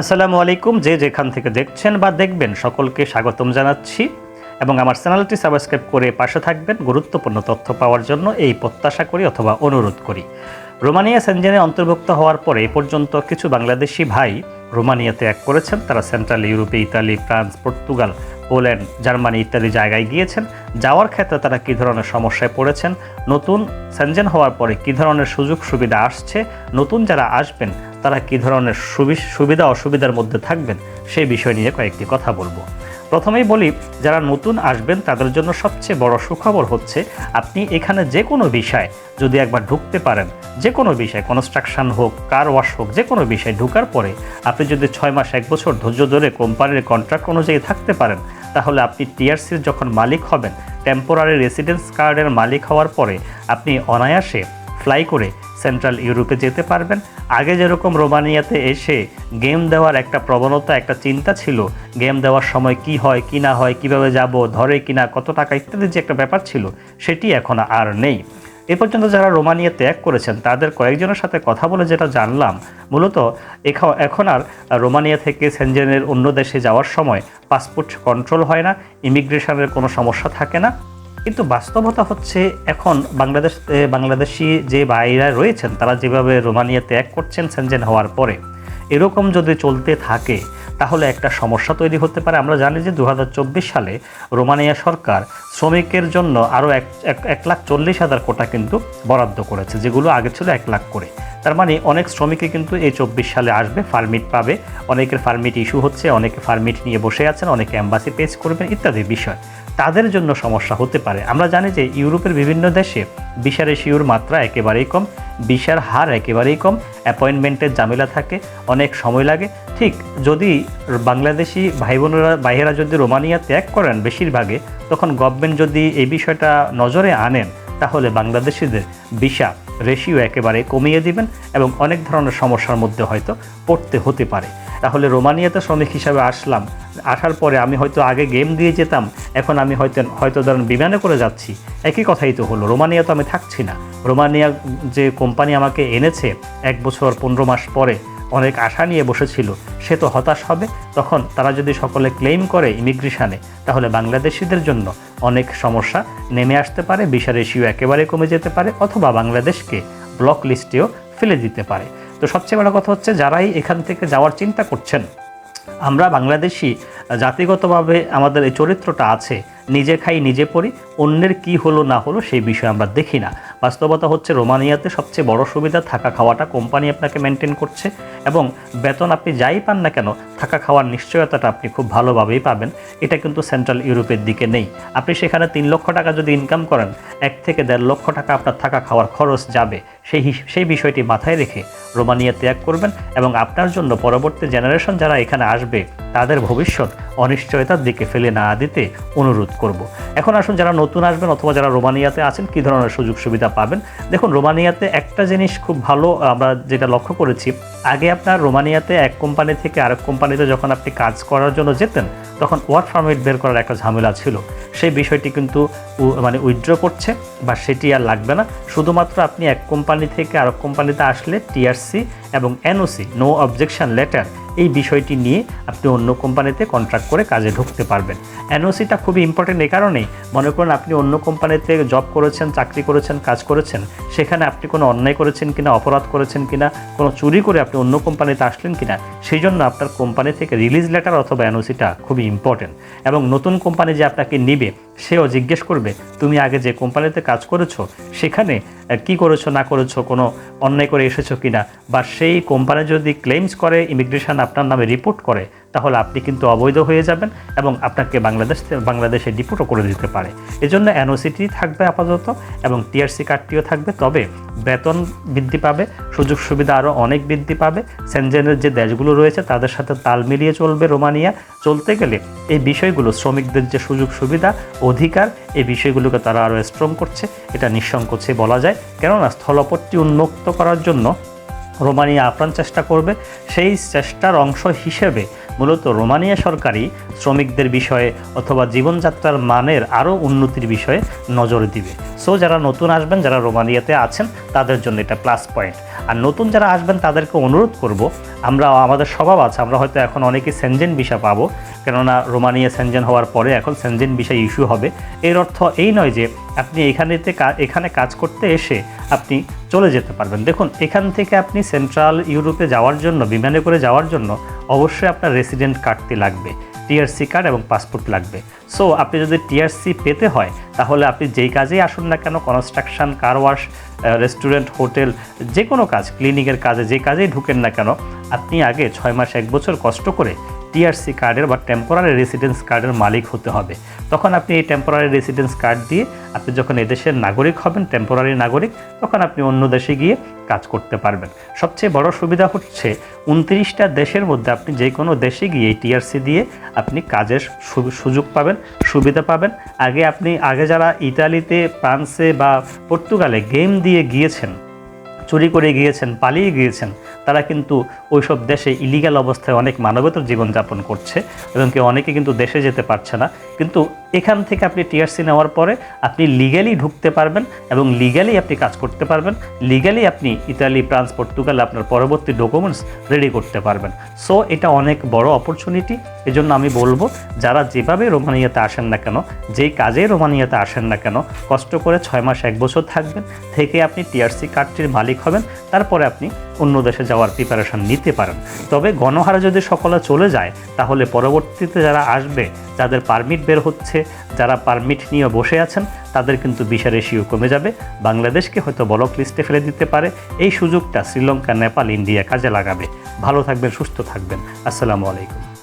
আসসালামু আলাইকুম। যে যেখান থেকে দেখছেন বা দেখবেন সকলকে স্বাগতম জানাচ্ছি এবং আমার চ্যানেলটি সাবস্ক্রাইব করে পাশে থাকবেন গুরুত্বপূর্ণ তথ্য পাওয়ার জন্য এই প্রত্যাশা করি অথবা অনুরোধ করি। রোমানিয়া সেনজেনে অন্তর্ভুক্ত হওয়ার পরে এ পর্যন্ত কিছু বাংলাদেশি ভাই রোমানিয়াতে এক করেছেন। তারা সেন্ট্রাল ইউরোপে Italy, France, Portugal, Poland, Germany ইত্যাদি জায়গায় গিয়েছেন। যাওয়ার ক্ষেত্রে তারা কী ধরনের সমস্যায় পড়েছেন? নতুন সেনজেন হওয়ার পরে কী ধরনের সুযোগ সুবিধা আসছে? নতুন যারা আসবেন তারা কী ধরনের সুবি- সুবিধা, অসুবিধার মধ্যে থাকবেন সেই বিষয় নিয়ে কয়েকটি কথা বলব। প্রথমেই বলি, যারা নতুন আসবেন, তাদের জন্য সবচেয়ে বড় সুখবর হচ্ছে, আপনি এখানে যে কোনো বিষয় যদি একবার ঢুকতে পারেন, যে কোনো বিষয় কনস্ট্রাকশন হোক কার ওয়াশ হোক, যে কোনো বিষয় ঢুকার পরে আপনি যদি ছয় মাস, এক বছর ধৈর্য ধরে কোম্পানির কন্ট্রাক্ট অনুযায়ী থাকতে পারেন, তাহলে আপনি টিআরসির যখন মালিক হবেন টেম্পোরারি রেসিডেন্স কার্ডের মালিক হওয়ার পরে আপনি অনায়াসে ফ্লাই করে সেন্ট্রাল ইউরোপে যেতে পারবেন। আগে যেরকম রোমানিয়াতে এসে গেম দেওয়ার একটা প্রবণতা, একটা চিন্তা ছিল, গেম দেওয়ার সময় কি হয়, কি না হয়, কীভাবে যাব, ধরে কি না কত টাকা ইত্যাদি যে একটা ব্যাপার ছিল, সেটি এখন আর নেই। এ পর্যন্ত যারা রোমানিয়া ত্যাগ করেছেন, তাদের কয়েকজনের সাথে কথা বলে যেটা জানলাম, মূলত এখ- এখন আর রোমানিয়া থেকে সেনজেনের অন্য দেশে যাওয়ার সময় পাসপোর্ট কন্ট্রোল হয় না, ইমিগ্রেশনের কোনো সমস্যা থাকে না। কিন্তু বাস্তবতা হচ্ছে এখন বাংলাদেশ বাংলাদেশি যে বাইরা রয়েছেন, তারা যেভাবে রোমানিয়া ত্যাগ করছেন, সেনজেন হওয়ার পরে, এরকম যদি চলতে থাকে, তাহলে একটা সমস্যা তৈরি হতে পারে। আমরা জানি যে দু হাজার চব্বিশ সালে রোমানিয়া সরকার শ্রমিকের জন্য আরও এক- এক লাখ চল্লিশ হাজার কোটা কিন্তু বরাদ্দ করেছে, যেগুলো আগে ছিল এক লাখ করে। তার মানে অনেক শ্রমিকই কিন্তু এই চব্বিশ সালে আসবে ফার্মিট পাবে। অনেকের ফার্মিট ইস্যু হচ্ছে, অনেকে ফার্মিট নিয়ে বসে আছেন, অনেকে অ্যাম্বাসি পেজ করবেন, ইত্যাদি বিষয়। তাদের জন্য সমস্যা হতে পারে। আমরা জানি যে ইউরোপের বিভিন্ন দেশে বিশার শিউর মাত্রা একেবারেই কম, বিষার হার একেবারেই কম, অ্যাপয়েন্টমেন্টের জামেলা থাকে, অনেক সময় লাগে। ঠিক যদি বাংলাদেশি ভাই বোনেরা ভাইয়েরা যদি রোমানিয়া ত্যাগ করেন বেশিরভাগে, তখন গভর্নমেন্ট যদি এই বিষয়টা নজরে আনেন, তাহলে বাংলাদেশিদের ভিসা রেশিও একেবারে কমিয়ে দিবেন এবং অনেক ধরনের সমস্যার মধ্যে হয়তো পড়তে হতে পারে। তাহলে রোমানিয়াতে শ্রমিক হিসাবে আসলাম। আসার পরে আমি হয়তো আগে গেম দিয়ে যেতাম, এখন আমি হয়তো হয়তো ধরেন বিমানে করে যাচ্ছি। একই কথাই তো হলো, রোমানিয়া তো আমি থাকছি না। রোমানিয়া যে কোম্পানি আমাকে এনেছে এক বছর পনেরো মাস পরে অনেক আশা নিয়ে বসেছিল, সে তো হতাশ হবে। তখন তারা যদি সকলে ক্লেম করে ইমিগ্রেশনে, তাহলে বাংলাদেশিদের জন্য অনেক সমস্যা নেমে আসতে পারে ভিসা রেশিও একেবারে কমে যেতে পারে, অথবা বাংলাদেশকে ব্লক লিস্টেও ফেলে দিতে পারে। তো সবচেয়ে বড় কথা হচ্ছে, যারাই এখান থেকে যাওয়ার চিন্তা করছেন, আমরা বাংলাদেশি, জাতিগতভাবে আমাদের এই চরিত্রটা আছে, নিজে খাই, নিজে পড়ি, অন্যের কি হলো না হলো সেই বিষয়ে আমরা দেখি না। বাস্তবতা হচ্ছে রোমানিয়াতে সবচেয়ে বড় সুবিধা থাকা খাওয়াটা কোম্পানি আপনাকে মেনটেন করছে এবং বেতন আপনি যাই পান না কেন থাকা খাওয়ার নিশ্চয়তাটা আপনি খুব ভালোভাবেই পাবেন। এটা কিন্তু সেন্ট্রাল ইউরোপের দিকে নেই। আপনি সেখানে তিন লক্ষ টাকা যদি ইনকাম করেন, এক থেকে দেড় লক্ষ টাকা আপনার থাকা খাওয়ার খরচ যাবে। সেই সেই বিষয়টি মাথায় রেখে রোমানিয়া ত্যাগ করবেন এবং আপনার জন্য পরবর্তী জেনারেশন যারা এখানে আসবে, তাদের ভবিষ্যৎ অনিশ্চয়তার দিকে ফেলে না দিতে অনুরোধ করব। এখন আসুন যারা নতুন আসবেন অথবা যারা রোমানিয়াতে আছেন, কী ধরনের সুযোগ সুবিধা পাবেন? দেখুন, রোমানিয়াতে একটা জিনিস খুব ভালো আমরা যেটা লক্ষ্য করেছি আগে আপনার রোমানিয়াতে এক কোম্পানি থেকে আরেক কোম্পানিতে যখন আপনি কাজ করার জন্য যেতেন, তখন ওয়ার্ক পারমিট বের করার একটা ঝামেলা ছিল। সেই বিষয়টি কিন্তু মানে উইথড্র করছে বা সেটি আর লাগবে না। শুধুমাত্র আপনি এক কোম্পানি থেকে আরেক কোম্পানিতে আসলে টিআরসি এবং এনওসি নো অবজেকশন লেটার এই বিষয়টি নিয়ে আপনি অন্য কোম্পানিতে কন্ট্রাক্ট করে কাজে ঢুকতে পারবেন। এনওসিটা খুবই ইম্পর্টেন্ট এই কারণেই। মনে করুন আপনি অন্য কোম্পানিতে জব করেছেন, চাকরি করেছেন, কাজ করেছেন, সেখানে আপনি কোনো অন্যায় করেছেন কিনা, অপরাধ করেছেন কিনা, কোনো চুরি করে আপনি অন্য কোম্পানিতে আসলেন কিনা, সেই জন্য আপনার কোম্পানি থেকে রিলিজ লেটার অথবা এনওসিটা খুবই ইম্পর্টেন্ট এবং নতুন কোম্পানি যে আপনাকে নিবে সেও জিজ্ঞেস করবে, তুমি আগে যে কোম্পানিতে কাজ করেছ, সেখানে কি করেছ, না করেছ, কোনো অন্যায় করে এসেছ কি না বা সেই কোম্পানি যদি ক্লেমস করে ইমিগ্রেশন আপনার নামে রিপোর্ট করে তাহলে আপনি কিন্তু অবৈধ হয়ে যাবেন এবং আপনাকে বাংলাদেশ বাংলাদেশে ডিপোর্টও করে দিতে পারে। এজন্য এনওসিটি থাকবে আপাতত এবং টিআরসি কার্ডটিও থাকবে। তবে বেতন বৃদ্ধি পাবে, সুযোগ সুবিধা আরও অনেক বৃদ্ধি পাবে। সেনজেনের যে দেশগুলো রয়েছে, তাদের সাথে তাল মিলিয়ে চলবে রোমানিয়া। চলতে গেলে এই বিষয়গুলো শ্রমিকদের যে সুযোগ সুবিধা, অধিকার, এই বিষয়গুলোকে তারা আরও স্ট্রং করছে। এটা নিঃসংকোচে বলা যায়। কেননা স্থলপথটি উন্মুক্ত করার জন্য রোমানিয়া আপ্রাণ চেষ্টা করবে, সেই চেষ্টার অংশ হিসেবে মূলত রোমানিয়া সরকারই শ্রমিকদের বিষয়ে অথবা জীবনযাত্রার মানের আরও উন্নতির বিষয়ে নজর দিবে। সো যারা নতুন আসবেন, যারা রোমানিয়াতে আছেন, তাদের জন্য এটা প্লাস পয়েন্ট আর নতুন যারা আসবেন, তাদেরকে অনুরোধ করব, আমরা, আমাদের স্বভাব আছে, আমরা হয়তো এখন অনেকেই সেনজেন ভিসা পাবো, কেননা রোমানিয়া সেনজেন হওয়ার পরে এখন সেনজেন ভিসা ইস্যু হবে। এর অর্থ এই নয় যে আপনি এখানেতে এখানে কাজ করতে এসে আপনি চলে যেতে পারবেন। দেখুন, এখান থেকে আপনি সেন্ট্রাল ইউরোপে যাওয়ার জন্য বিমানে করে যাওয়ার জন্য অবশ্যই আপনার রেসিডেন্ট কার্ডটি লাগবে। টিআরসি কার্ড এবং পাসপোর্ট লাগবে। সো আপনি যদি টিআরসি পেতে হয়, তাহলে আপনি যেই কাজেই আসুন না কেন construction car wash restaurant hotel যে কোনো কাজ ক্লিনিকের কাজে, যে কাজেই ঢুকেন না কেন, আপনি আগে ছয় মাস, এক বছর কষ্ট করে টিআরসি কার্ডের বা টেম্পোরারি রেসিডেন্স কার্ডের মালিক হতে হবে। তখন আপনি এই টেম্পোরারি রেসিডেন্স কার্ড দিয়ে আপনি যখন এদেশের নাগরিক হবেন টেম্পোরারি নাগরিক, তখন আপনি অন্য দেশে গিয়ে কাজ করতে পারবেন। সবচেয়ে বড় সুবিধা হচ্ছে উনত্রিশটা দেশের মধ্যে আপনি যে কোনো দেশে গিয়ে টিআরসি দিয়ে আপনি কাজের সুযোগ পাবেন, সুবিধা পাবেন। আগে আপনি, আগে যারা ইতালিতে, ফ্রান্সে বা পর্তুগালে গেম দিয়ে গিয়েছেন চুরি করে গিয়েছেন, পালিয়ে গিয়েছেন, তারা কিন্তু ওই সব দেশে ইলিগাল অবস্থায় অনেক মানবেতর জীবনযাপন করছে এবং কেউ অনেকে কিন্তু দেশে যেতে পারছে না। কিন্তু এখান থেকে আপনি টিআরসি নেওয়ার পরে আপনি লিগ্যালি ঢুকতে পারবেন এবং লিগ্যালি আপনি কাজ করতে পারবেন। লিগ্যালি আপনি ইতালি ফ্রান্স পর্তুগাল আপনার পরবর্তী ডকুমেন্টস রেডি করতে পারবেন। সো এটা অনেক বড় অপরচুনিটি এজন্য আমি বলব, যারা যেভাবে রোমানিয়াতে আসেন না কেন, যেই কাজে রোমানিয়াতে আসেন না কেন, কষ্ট করে ছয় মাস, এক বছর থাকবেন। থেকে আপনি টিআরসি কার্ডটির মালিক হবেন। তারপরে আপনি অন্য দেশে যাওয়ার প্রিপারেশন নিতে পারেন। তবে গণহারে যদি সকলে চলে যায়, তাহলে পরবর্তীতে যারা আসবে, যাদের পারমিট বের হচ্ছে, যারা পারমিট নিয়ে বসে আছেন, তাদের কিন্তু বিশা রেশিও কমে যাবে। বাংলাদেশকে হয়তো ব্লক লিস্টে ফেলে দিতে পারে। এই সুযোগটা শ্রীলঙ্কা, নেপাল, ইন্ডিয়া কাজে লাগাবে। ভালো থাকবেন, সুস্থ থাকবেন। আসসালামু আলাইকুম।